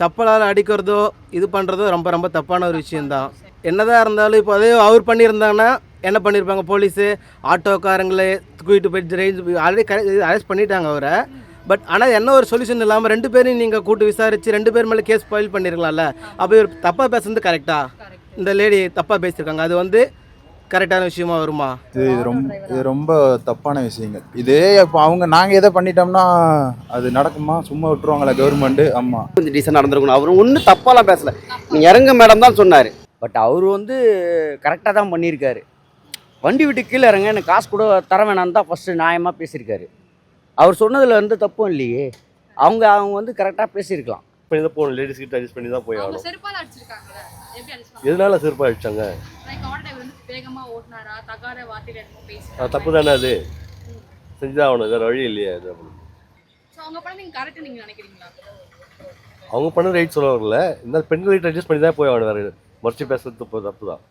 சப்பலால் அடிக்கிறதோ இது பண்ணுறதோ ரொம்ப ரொம்ப தப்பான ஒரு விஷயந்தான் என்னதான் இருந்தாலும் இப்போ அதே அவர் பண்ணியிருந்தாங்கன்னா என்ன பண்ணியிருப்பாங்க போலீஸு ஆட்டோக்காரங்களே தூக்கிட்டு போய் ரேஞ்ச் ஆல்ரெடி அரெஸ்ட் பண்ணிட்டாங்க அவரை. பட் ஆனால் என்ன ஒரு சொல்யூஷன் இல்லாமல் ரெண்டு பேரையும் நீங்கள் கூட்டு விசாரித்து ரெண்டு பேர் மேலே கேஸ் ஃபைல் பண்ணிருக்கலாம்ல. அப்போ இவர் தப்பாக பேசுறது கரெக்டாக இந்த லேடி தப்பாக பேசியிருக்காங்க. அது வந்து கரெக்டான விஷயமா வருமா? இது இது ரொம்ப இது ரொம்ப தப்பான விஷயங்கள் இதே இப்போ அவங்க நாங்கள் எதை பண்ணிட்டோம்னா அது நடக்குமா? சும்மா விட்டுருவாங்களா கவர்மெண்ட்டு ஆமாம் கொஞ்சம் டீசெண்டாக நடந்திருக்கணும். அவர் ஒன்றும் தப்பாலாம் பேசல. நீங்கள் இறங்க மேடம் தான் சொன்னார். பட் அவர் வந்து கரெக்டாக தான் பண்ணியிருக்காரு. வண்டி விட்டு கீழே இறங்க எனக்கு காசு கூட தர வேணாம்னு தான் ஃபஸ்ட்டு நியாயமாக பேசியிருக்காரு. அவர் சொன்னதில் வந்து தப்பும் இல்லையே. அவங்க அவங்க வந்து கரெக்டாக பேசியிருக்கலாம். பண்ணி தான் போகணும் லேடிஸ் கிட்ட அட்ஜஸ்ட் பண்ணி தான் போய் ஆகணும். எதனால செருப்பா அடிச்சாங்க? வேகமா ஓட்டினாரா? தகாத வார்த்தையில என்னமோ பேசினாரா தப்பு தானே அது? செஞ்சுதான் ஆகணும் வேறு வழி இல்லையே அப்படின்னு. ஸோ அவங்க பண்ண நீங்க கரெக்ட் நீங்க நினைக்கிறீங்களா? அவங்க பண்ண ரைட் சொல்ல வரல இந்த பெண்கள் கிட்ட அட்ஜஸ்ட் பண்ணி தான் போய் ஆகணும் வேறு மறைச்சு பேசுறது தப்பு தப்பு தான்